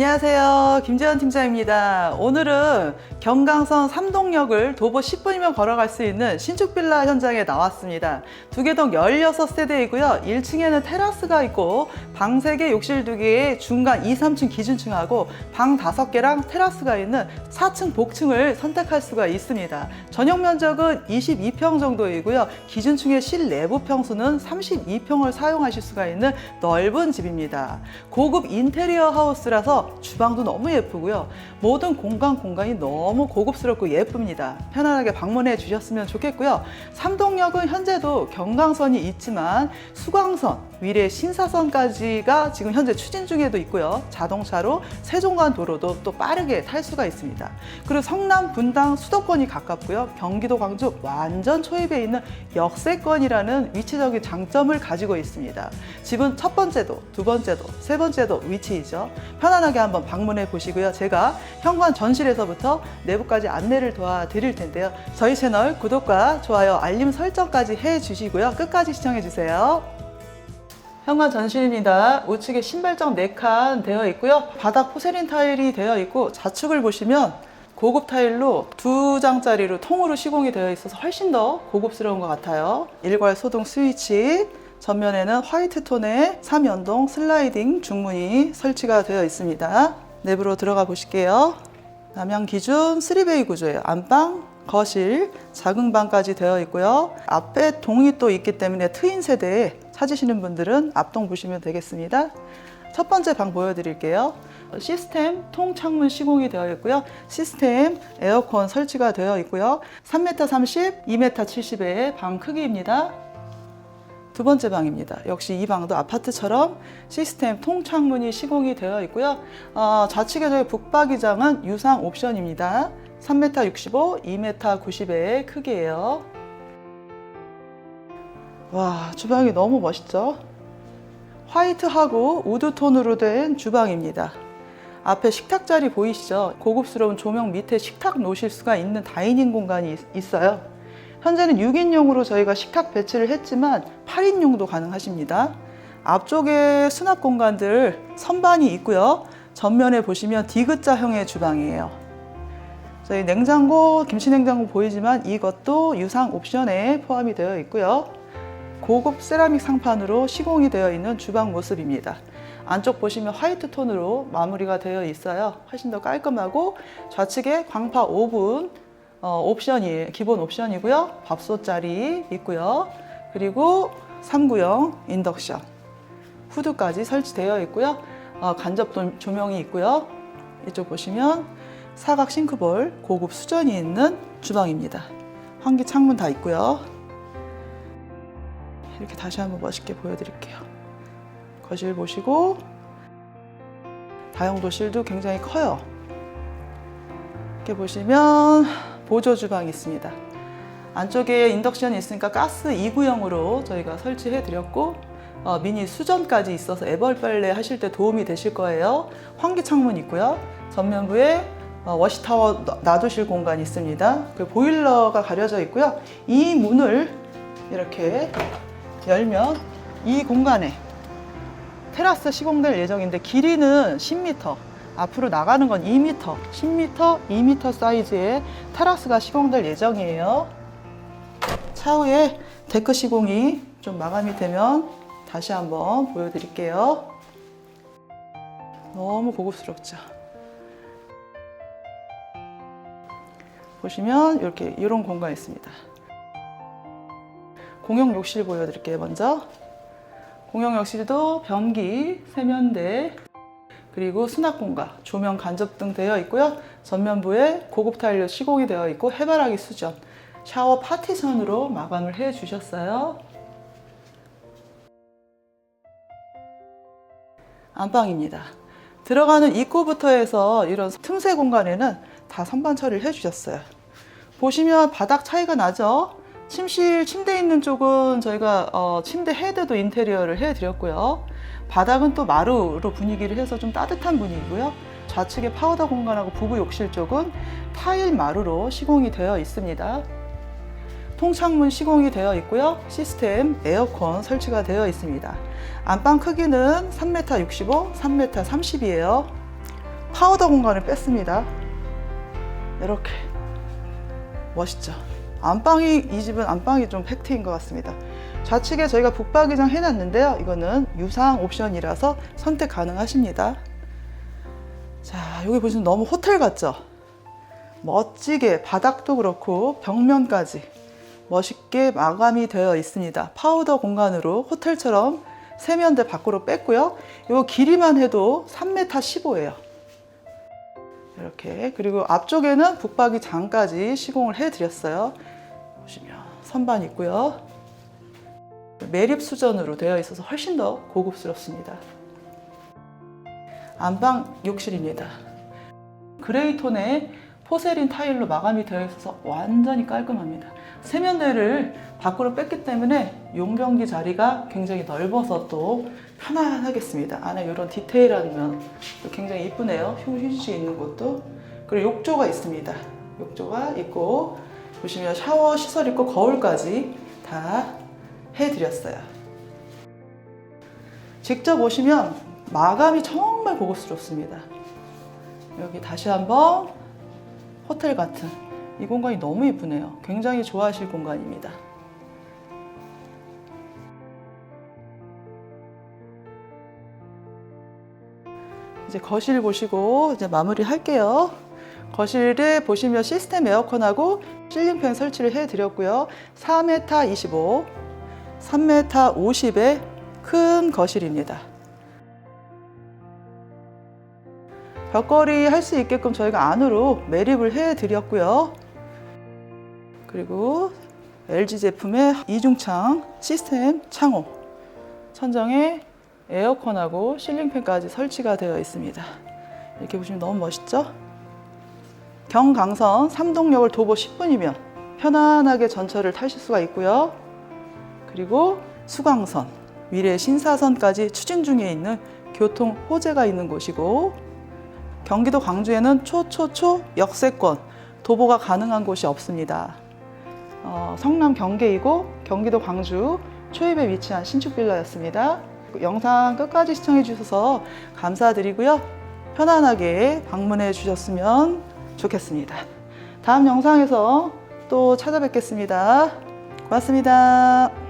안녕하세요. 김재현 팀장입니다. 오늘은 경강선 삼동역을 도보 10분이면 걸어갈 수 있는 신축 빌라 현장에 나왔습니다. 두개동 16세대이고요. 1층에는 테라스가 있고 방 3개, 욕실 2개에 중간 2, 3층 기준층하고 방 5개랑 테라스가 있는 4층 복층을 선택할 수가 있습니다. 전용 면적은 22평 정도이고요. 기준층의 실내부 평수는 32평을 사용하실 수가 있는 넓은 집입니다. 고급 인테리어 하우스라서 주방도 너무 예쁘고요. 모든 공간 공간이 너무 고급스럽고 예쁩니다. 편안하게 방문해 주셨으면 좋겠고요. 삼동역은 현재도 경강선이 있지만 수강선, 위례 신사선까지가 지금 현재 추진 중에도 있고요. 자동차로 세종간 도로도 또 빠르게 탈 수가 있습니다. 그리고 성남, 분당, 수도권이 가깝고요. 경기도 광주 완전 초입에 있는 역세권이라는 위치적인 장점을 가지고 있습니다. 집은 첫 번째도, 두 번째도, 세 번째도 위치이죠. 편안하게 한번 방문해 보시고요. 제가 현관 전실에서부터 내부까지 안내를 도와드릴 텐데요. 저희 채널 구독과 좋아요, 알림 설정까지 해 주시고요. 끝까지 시청해 주세요. 현관 전실입니다. 우측에 신발장 4칸 되어 있고요. 바닥 포세린 타일이 되어 있고 좌측을 보시면 고급 타일로 두 장짜리로 통으로 시공이 되어 있어서 훨씬 더 고급스러운 것 같아요. 일괄 소동 스위치, 전면에는 화이트 톤의 3연동 슬라이딩 중문이 설치가 되어 있습니다. 내부로 들어가 보실게요. 남양 기준 3베이 구조예요. 안방, 거실, 작은 방까지 되어 있고요. 앞에 동이 또 있기 때문에 트인 세대에 찾으시는 분들은 앞동 보시면 되겠습니다. 첫 번째 방 보여드릴게요. 시스템 통창문 시공이 되어 있고요. 시스템 에어컨 설치가 되어 있고요. 3m 30, 2m 70의 방 크기입니다. 두 번째 방입니다. 역시 이 방도 아파트처럼 시스템 통창문이 시공이 되어 있고요. 어, 좌측에 저희 북박이장은 유상 옵션입니다. 3m 65, 2m 90의 크기예요. 와, 주방이 너무 멋있죠? 화이트하고 우드톤으로 된 주방입니다. 앞에 식탁 자리 보이시죠? 고급스러운 조명 밑에 식탁 놓으실 수가 있는 다이닝 공간이 있- 있어요. 현재는 6인용으로 저희가 식탁 배치를 했지만 8인용도 가능하십니다. 앞쪽에 수납 공간들 선반이 있고요. 전면에 보시면 디귿자형의 주방이에요. 저희 냉장고, 김치 냉장고 보이지만 이것도 유상 옵션에 포함이 되어 있고요. 고급 세라믹 상판으로 시공이 되어 있는 주방 모습입니다. 안쪽 보시면 화이트 톤으로 마무리가 되어 있어요. 훨씬 더 깔끔하고 좌측에 광파 오븐 어, 옵션이 기본 옵션이고요. 밥솥 자리 있고요. 그리고 3구형 인덕션 후드까지 설치되어 있고요. 어, 간접 도- 조명이 있고요. 이쪽 보시면 사각 싱크볼 고급 수전이 있는 주방입니다. 환기 창문 다 있고요. 이렇게 다시 한번 멋있게 보여드릴게요. 거실 보시고 다용도실도 굉장히 커요. 이렇게 보시면 보조 주방이 있습니다. 안쪽에 인덕션이 있으니까 가스 2구형으로 저희가 설치해 드렸고 어, 미니 수전까지 있어서 애벌 빨래 하실 때 도움이 되실 거예요. 환기 창문 있고요. 전면부에 어, 워시타워 놔- 놔두실 공간이 있습니다. 그 보일러가 가려져 있고요. 이 문을 이렇게 열면 이 공간에 테라스 시공될 예정인데 길이는 10m, 앞으로 나가는 건 2m, 10m, 2m 사이즈의 테라스가 시공될 예정이에요. 차후에 데크 시공이 좀 마감이 되면 다시 한번 보여드릴게요. 너무 고급스럽죠? 보시면 이렇게 이런 공간이 있습니다. 공용 욕실 보여드릴게요, 먼저. 공용 욕실도 변기, 세면대, 그리고 수납 공간, 조명 간접 등 되어 있고요. 전면부에 고급 타일로 시공이 되어 있고 해바라기 수전, 샤워 파티션으로 마감을 해 주셨어요. 안방입니다. 들어가는 입구부터 해서 이런 틈새 공간에는 다 선반 처리를 해 주셨어요. 보시면 바닥 차이가 나죠? 침실 침대 있는 쪽은 저희가 어, 침대 헤드도 인테리어를 해드렸고요. 바닥은 또 마루로 분위기를 해서 좀 따뜻한 분위기고요. 좌측에 파우더 공간하고 부부 욕실 쪽은 타일 마루로 시공이 되어 있습니다. 통창문 시공이 되어 있고요. 시스템 에어컨 설치가 되어 있습니다. 안방 크기는 3m 65, 3m 30이에요. 파우더 공간을 뺐습니다. 이렇게 멋있죠. 안방이 이 집은 안방이 좀 팩트인 것 같습니다. 좌측에 저희가 북박이장 해놨는데요. 이거는 유상 옵션이라서 선택 가능하십니다. 자, 여기 보시면 너무 호텔 같죠? 멋지게 바닥도 그렇고 벽면까지 멋있게 마감이 되어 있습니다. 파우더 공간으로 호텔처럼 세면대 밖으로 뺐고요. 이 길이만 해도 3m 15예요. 이렇게 그리고 앞쪽에는 북박이 장까지 시공을 해드렸어요. 보시면 선반 있고요. 매립 수전으로 되어 있어서 훨씬 더 고급스럽습니다. 안방 욕실입니다. 그레이 톤의 포세린 타일로 마감이 되어 있어서 완전히 깔끔합니다. 세면대를 밖으로 뺐기 때문에 용변기 자리가 굉장히 넓어서 또 편안하겠습니다. 안에 이런 디테일한 면 굉장히 이쁘네요. 휴- 휴지 있는 곳도. 그리고 욕조가 있습니다. 욕조가 있고 보시면 샤워 시설 있고 거울까지 다 해드렸어요. 직접 오시면 마감이 정말 고급스럽습니다. 여기 다시 한번 호텔 같은 이 공간이 너무 예쁘네요. 굉장히 좋아하실 공간입니다. 이제 거실 보시고 이제 마무리 할게요. 거실에 보시면 시스템 에어컨하고 실링팬 설치를 해 드렸고요. 4m 25, 3m 50의 큰 거실입니다. 벽걸이 할 수 있게끔 저희가 안으로 매립을 해 드렸고요. 그리고 LG 제품의 이중창 시스템 창호 천정에 에어컨하고 실링팬까지 설치가 되어 있습니다. 이렇게 보시면 너무 멋있죠? 경강선 삼동역을 도보 10분이면 편안하게 전철을 타실 수가 있고요. 그리고 수강선, 미래 신사선까지 추진 중에 있는 교통 호재가 있는 곳이고 경기도 광주에는 초초초 역세권 도보가 가능한 곳이 없습니다. 어, 성남 경계이고 경기도 광주 초입에 위치한 신축 빌라였습니다. 영상 끝까지 시청해 주셔서 감사드리고요. 편안하게 방문해 주셨으면 좋겠습니다. 다음 영상에서 또 찾아뵙겠습니다. 고맙습니다.